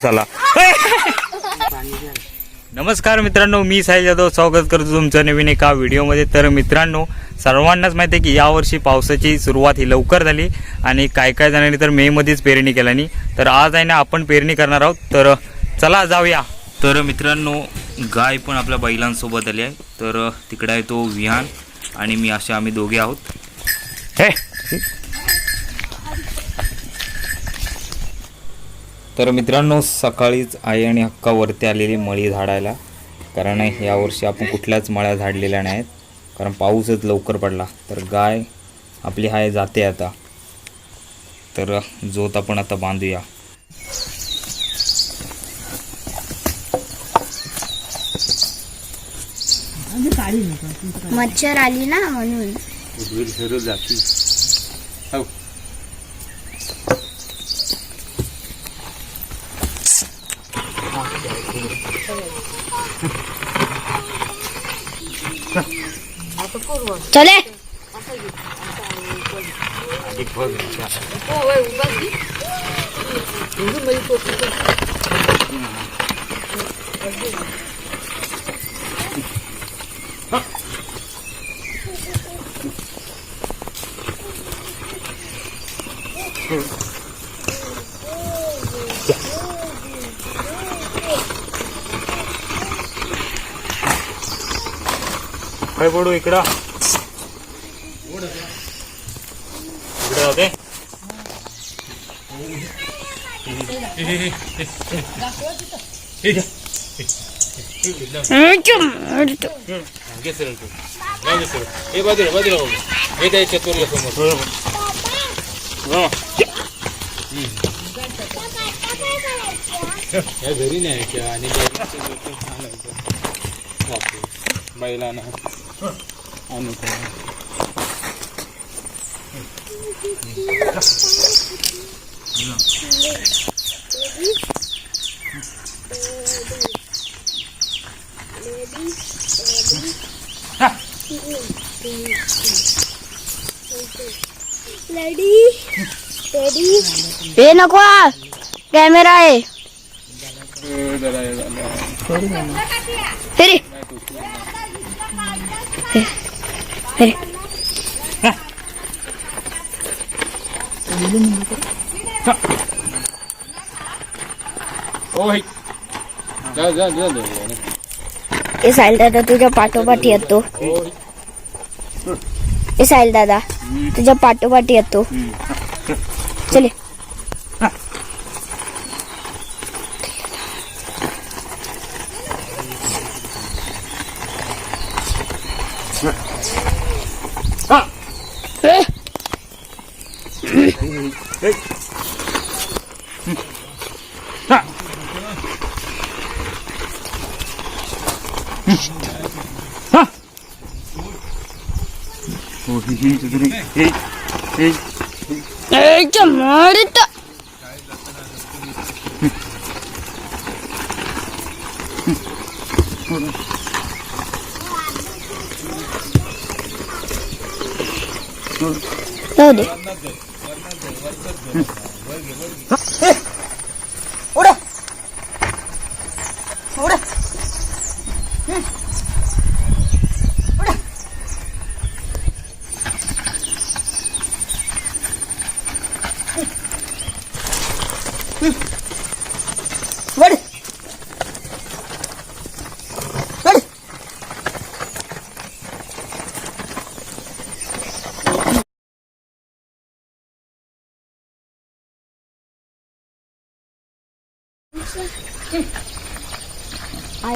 चला. नमस्कार मित्रांनो मी साई जाधव स्वागत करतो तुमचं नवीन एका व्हिडिओमध्ये. तर मित्रांनो सर्वांनाच माहिती आहे की यावर्षी पावसाची सुरुवात ही लवकर झाली आणि काय काय जणांनी तर मेमध्येच पेरणी केल्यानी तर आज आहे ना आपण पेरणी करणार आहोत. तर चला जाऊया. तर मित्रांनो गाय पण आपल्या बैलांसोबत आली आहे. तर तिकडे आहे तो विहान आणि मी असे आम्ही दोघे आहोत. हे. तर मित्रांनो सकाळीच आई आणि हक्का वरती आलेली मळी झाडायला. कारण यावर्षी आपण कुठल्याच मळ्या झाडलेल्या नाहीत. कारण पाऊसच लवकर पडला. तर गाय आपली हाय जाते आता. तर जोत आपण आता बांधूया. मच्छर आली ना म्हणून. चले काय पडू इकडं. इकडे जाते हे बाजूला बाजूला बघू हे त्या चतुर्ला समोर या घरी न्यायच्या आणि बैलांना हे नको कॅमेरा आहे हे हे साहिल दादा तुझ्या पाठोपाठ येतो. साहिल दादा तुझ्या पाठोपाठ येतो चले ए, ए, चमारित. जाऊ ನೋಡಿ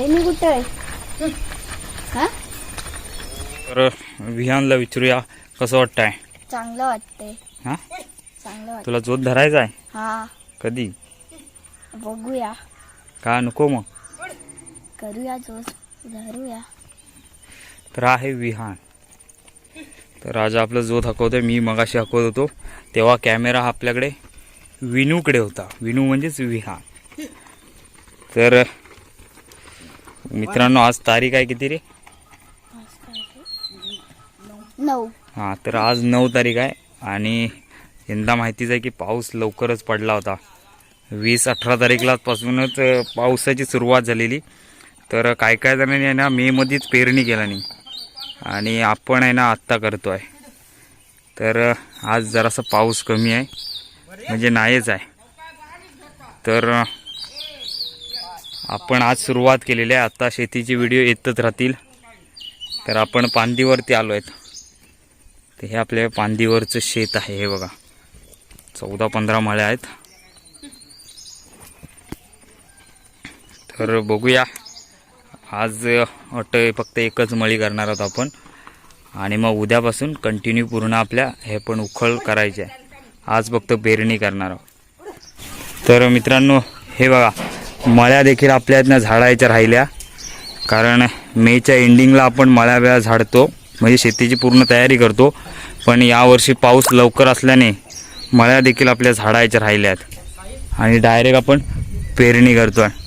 आई मी कुठे आहे? हा? तर विहानला विचारूया कसं वाटतंय? चांगलं वाटतंय. हा? चांगलं वाटत तुला जोत धरायचा आहे? हा. कधी? बघूया. का नको मग? करूया जोस धरूया. तर आहे विहान. तर आज आपलं जोत हकवतोय मी मगाशी हकवत होतो. तेव्हा कॅमेरा हा आपल्याकडे विनूकडे होता. विनू म्हणजेच विहान. तर मित्रांनो आज तारीख आहे किती रे? नऊ. हां तर आज नऊ तारीख आहे आणि यंदा माहितीच आहे की पाऊस लवकरच पडला होता. वीस अठरा तारीखला पासूनच अ, पावसाची सुरुवात झालेली. तर काय काय जणांनी आहे ना मेमध्येच पेरणी केला नाही आणि आपण आहे ना आत्ता करतो आहे तर आज जरासा पाऊस कमी आहे. म्हणजे नाहीच आहे. तर आपण आज सुरुवात केलेली आहे. आत्ता शेतीचे व्हिडिओ येतच राहतील. तर आपण पांदीवरती आलो आहेत तर हे आपल्या पांदीवरचं शेत आहे हे बघा. चौदा पंधरा मळ्या आहेत. तर बघूया. आज वाटतं फक्त एकच मळी करणार आहोत आपण. आणि मग उद्यापासून कंटिन्यू पूर्ण आपल्या हे पण उखळ करायचे आहे. आज फक्त पेरणी करणार आहोत. तर मित्रांनो हे बघा. मळ्या देखील आपल्या इथनं झाडायच्या राहिल्या. कारण मेच्या एंडिंगला आपण मळ्या वेळा झाडतो. म्हणजे शेतीची पूर्ण तयारी करतो. पण यावर्षी पाऊस लवकर असल्याने मळ्या देखील आपल्या झाडायच्या राहिल्या आहेत आणि डायरेक्ट आपण पेरणी करतो आहे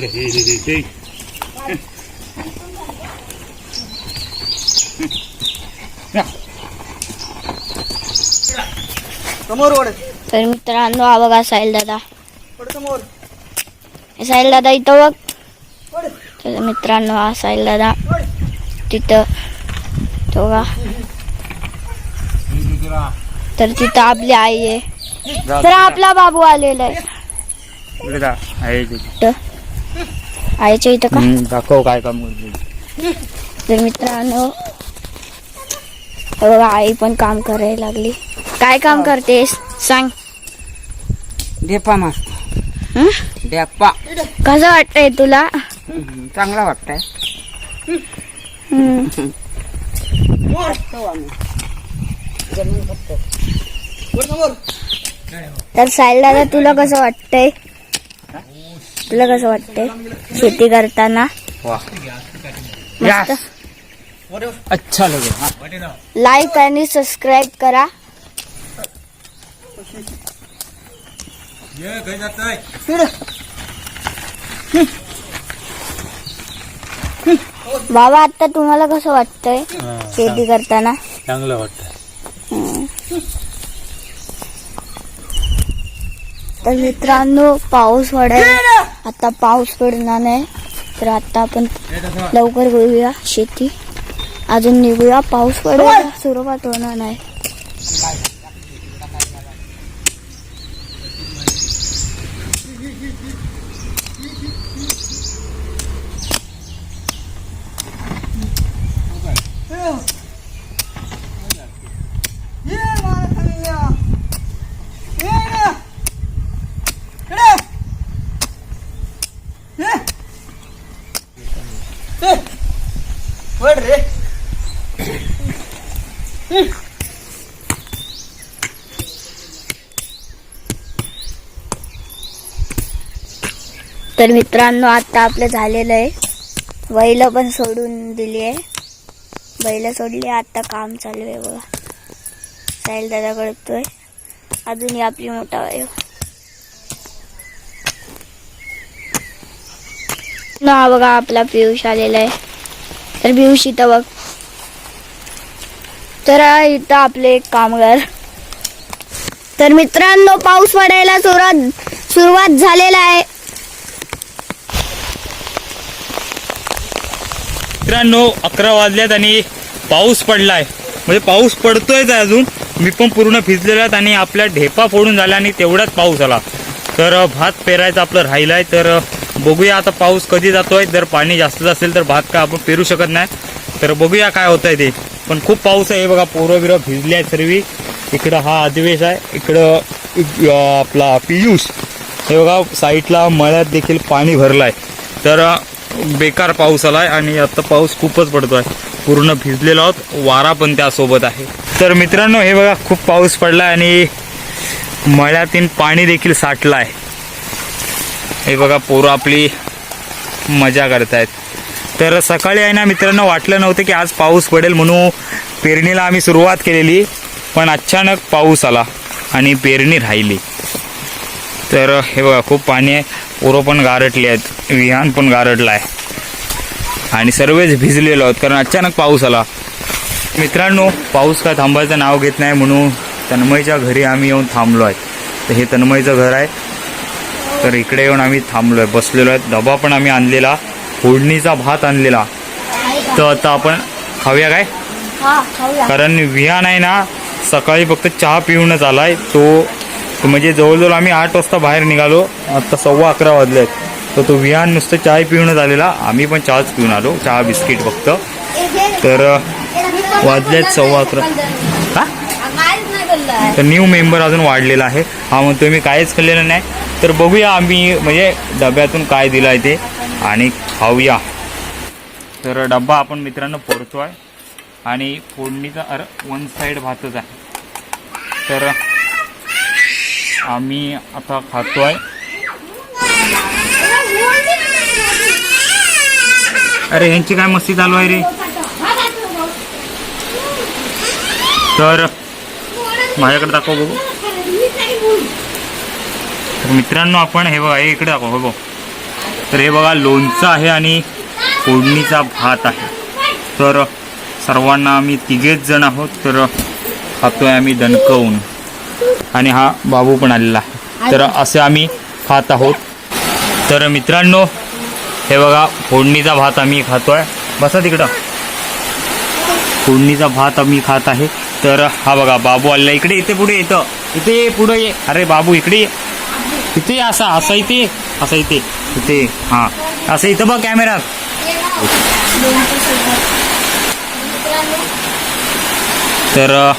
करतोय तर मित्रांनो हा बघा साहिल दादा. हे साहिल दादा इथं बघ. तर मित्रांनो हा साहिल दादा तिथं. तो बघा. तर तिथं आपली आई आहे. तर आपला बाबू आलेला आहे इकडे जा. आहे इथे. इथं. आईच्या इथं का? हम्म, दाखव काय काम करते. तर मित्रांनो हे बघा आई पण काम करायला लागली. काय काम करतेस? सांग. ढेपा मस्त हं? ढेपा कसं वाटतंय तुला? चांगला वाटतंय. हम्म. तर साहिल दादा तुला कसं वाटतंय? तुला कसं वाटतंय? शेती करताना? मस्त. अच्छा लगे लाईक आणि सबस्क्राईब करा. बाबा आता तुम्हाला कसं वाटतंय शेती करताना? चांगलं वाटतं तर मित्रांनो पाऊस पडायला आता पाऊस पडणार नाही तर आता आपण लवकर करूया शेती. अजून निघूया. पाऊस पडायला सुरुवात होणार नाही. तर मित्रांनो आता आपलं झालेलं आहे. बैल पण सोडून दिली आहे. बैल सोडली आता काम चालू आहे बघा. साहिल दादा कळतोय अजून ही आपली मोठा वाय. ना बघा आपला पियुष आलेला आहे. तर पियुष इथं बघ. तर इथं आपले एक कामगार. तर मित्रांनो पाऊस पडायला सुरुवात सुरुवात झालेला आहे. मित्रांनो अकरा वाजल्यात आणि पाऊस पडलाय. म्हणजे पाऊस पडतोयच आहे अजून. मी पण पूर्ण भिजलेलो आणि आपल्या ढेपा फोडून झाला आणि तेवढाच पाऊस आला. तर भात पेरायचा आपलं राहिलंय. तर बघूया आता पाऊस कधी जातोय. जर पाणी जास्त असेल तर भात काय आपण पेरू शकत नाही. तर बघूया काय होत आहे ते. पण खूप पाऊस आहे. बघा पोरं बिरं भिजले आहेत सर्व. इकडं हा अधिवेश आहे. इकडं आपला पियुष. हे बघा साईडला मळ्यात देखील पाणी भरलंय. तर बेकार पाऊस आला आहे आणि आता पाऊस खूपच पडतो आहे पूर्ण भिजलेलो आहोत. वारा पण त्यासोबत आहे. तर मित्रांनो हे बघा खूप पाऊस पडलाय आणि मळ्यातील पाणी देखील साठलं आहे हे बघा पोरं आपली मजा करतायत. तर सकाळी आहे ना मित्रांनो वाटलं नव्हतं की आज पाऊस पडेल म्हणून पेरणीला आम्ही सुरुवात केलेली पण अचानक पाऊस आला आणि पेरणी राहिली. तर हे बघा खूप पाणी आहे. पोरं पण गारटली आहेत. विहान पण गारटला आहे. आणि सर्वच भिजलेलो आहोत कारण अचानक पाऊस आला. मित्रांनो पाऊस काय थांबायचं नाव घेत नाही म्हणून तन्मयच्या घरी आम्ही येऊन थांबलो आहे. तर हे तन्मयचं घर आहे. तर इकडे येऊन आम्ही थांबलो आहे बसलेलो आहे. डबा पण आम्ही आणलेला. फोडणीचा भात आणलेला. तर आता आपण खाऊया काय? कारण विहान आहे ना सकाळी फक्त चहा पिऊनच आलाय. तो म्हणजे जवळजवळ आम्ही आठ वाजता बाहेर निघालो. आता सव्वा अकरा वाजले तर तो विहान नुसतं चहा पिऊनच आलेला. आम्ही पण चहाच पिऊन आलो. चहा बिस्किट फक्त. तर वाजल्यात सव्वा अकरा. हा? तर न्यू मेंबर अजून वाढलेला आहे. हा म्हणतो मी काहीच खाल्लेलं नाही. तर बघूया आम्ही म्हणजे डब्यातून काय दिलं आहे ते. आणि खाऊया. तर डब्बा आपण मित्रांनो फोडतोय आणि फोडणीचा अर वन साईड भातच आहे. तर आम्ही आता खातो आहे अरे ह्यांची काय मस्ती चालू आहे रे? तर माझ्याकडे दाखव बघू. तर मित्रांनो आपण हे बघा हे इकडे दाखव हो बघ. तर हे बघा लोणचं आहे आणि फोडणीचा भात आहे. तर सर्वांना आम्ही तिघेच जण आहोत तर खातोय आम्ही दणकवून. आणि हा बाबू पण आलेला आहे. तर असे आम्ही खात आहोत. तर मित्रांनो हे बघा फोडणीचा भात आम्ही खातोय. बसा तिकडं. फोडणीचा भात आम्ही खात आहे. तर हा बघा बाबू आलेला इकडे इथे पुढे येतं इथे. ये, पुढे ये. अरे बाबू इकडे ये. इथे असा असा असं इथे असं इथे इथे हा. असं इथं बघ कॅमेरात तर अ,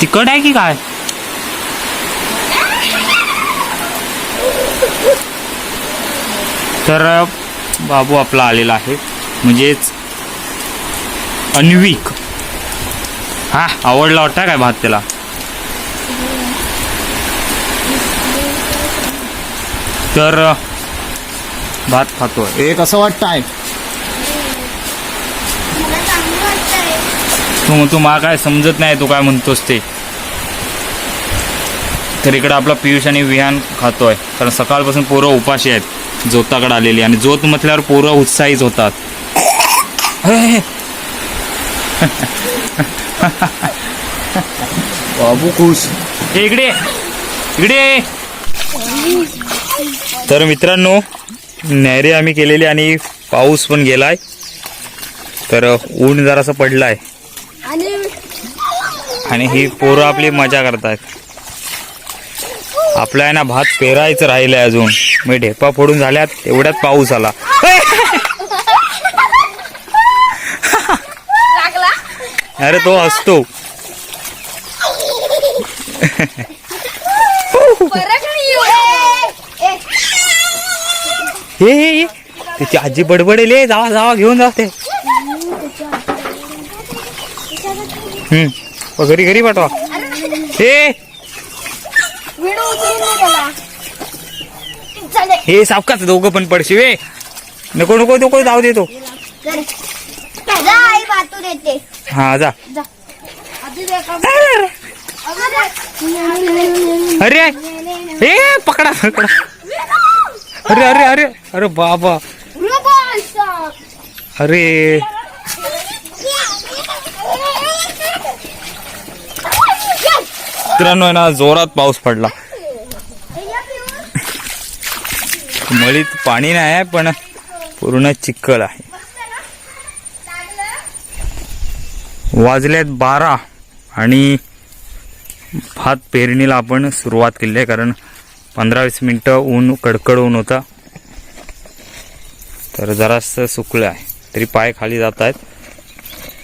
तिखट आहे की काय? तर बाबू आपला आलेला आहे. म्हणजेच अन्विक. हा आवडला वाटतं काय भात त्याला? तर भात खातो हे कसं वाटतंय? तू तू मला काय समजत नाही तू काय म्हणतोस ते. तर इकडं आपला पियुष आणि विहान खातोय. कारण सकाळपासून पोरं उपाशी आहेत. जोताकडे आलेली आणि जोत म्हटल्यावर पोरं उत्साहीच होतात हे, हे. बाबू खुश इकडे. इकडे. तर मित्रांनो नैरे आम्ही केलेली आणि पाऊस पण गेलाय तर ऊन जरासं पडलाय आणि आणि ही पोरं आपली मजा करतायत आपल्या आहे ना भात पेरायचं राहिलंय अजून. मी ढेपा फोडून झाल्यात एवढ्यात पाऊस आला. अरे तो असतो. हे. त्याची आजी बडबडेल जावा जावा घेऊन जा ते हम्म. घरी घरी पाठवा. हे व्हिडिओ उचलून नाही त्याला चालेल हे सावकाच दोघं पण पडशी वे नको नको नको जाऊ देतो आई येते. हा जा. अरे हे पकडा पकडा. अरे अरे अरे अरे बाबा. अरे. मित्रांनो आहे ना जोरात पाऊस पडला. मळीत पाणी नाही आहे पण पूर्ण चिखल आहे. वाजल्यात बारा आणि भात पेरणीला आपण सुरुवात केली आहे कारण पंधरा वीस मिनटं ऊन कडकड ऊन होता. तर जरासं सुकलं आहे. तरी पाय खाली जात आहेत.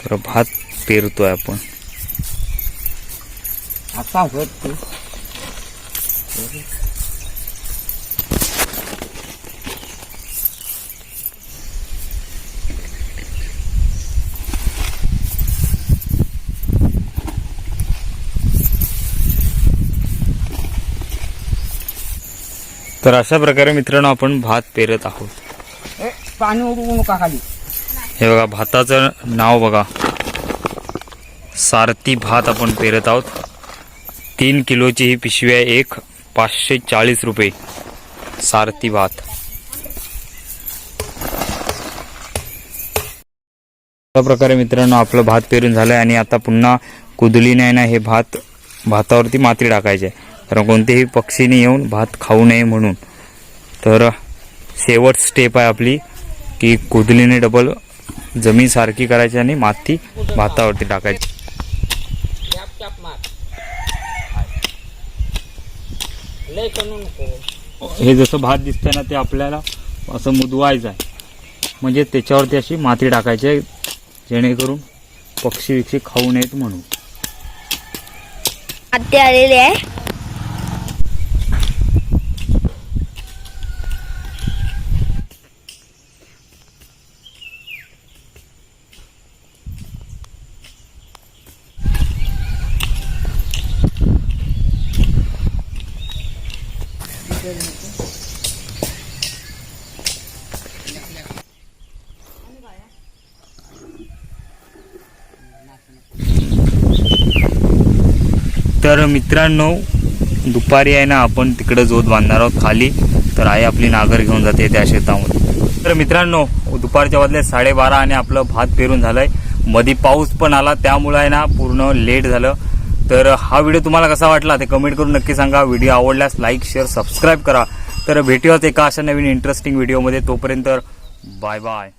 तर भात पेरतोय आपण. असा होत ते. तर अशा प्रकारे मित्रांनो आपण भात पेरत आहोत. पाणी उडवू नका खाली? हे बघा भाताचं नाव बघा. सारथी भात आपण पेरत आहोत. तीन किलोची ही पिशवी आहे एक पाचशे चाळीस रुपये. सारथी भात. अशा प्रकारे मित्रांनो आपलं भात पेरून झालंय आणि आता पुन्हा कुदलीने आहे ना हे भात भातावरती माती टाकायची आहे. कारण कोणतेही पक्षीने येऊन भात खाऊ नये म्हणून. तर शेवट स्टेप आहे आपली की कुदलीने डबल जमीन सारखी करायची आणि माती भातावरती टाकायची. लय करू नको हे जसं भात दिसतंय ना ते आपल्याला असं मुदवायचं आहे. म्हणजे त्याच्यावरती अशी माती टाकायची आहे जेणेकरून पक्षी विक्षी खाऊ नयेत म्हणून. माती आलेली आहे. तर मित्रांनो दुपारी आहे ना आपण तिकडं जोत बांधणार आहोत खाली. तर आई आपली नागर घेऊन जाते त्या शेतामध्ये. तर मित्रांनो दुपारच्या वाजले साडेबारा आणि आपलं भात पेरून झालंय. मध्ये पाऊस पण आला त्यामुळे आहे ना पूर्ण लेट झालं. तर हा व्हिडिओ तुम्हाला कसा वाटला ते कमेंट करून नक्की सांगा. व्हिडिओ आवडल्यास लाईक शेअर सबस्क्राईब करा. तर भेटूयात एका अशा नवीन इंटरेस्टिंग व्हिडिओमध्ये तोपर्यंत बाय बाय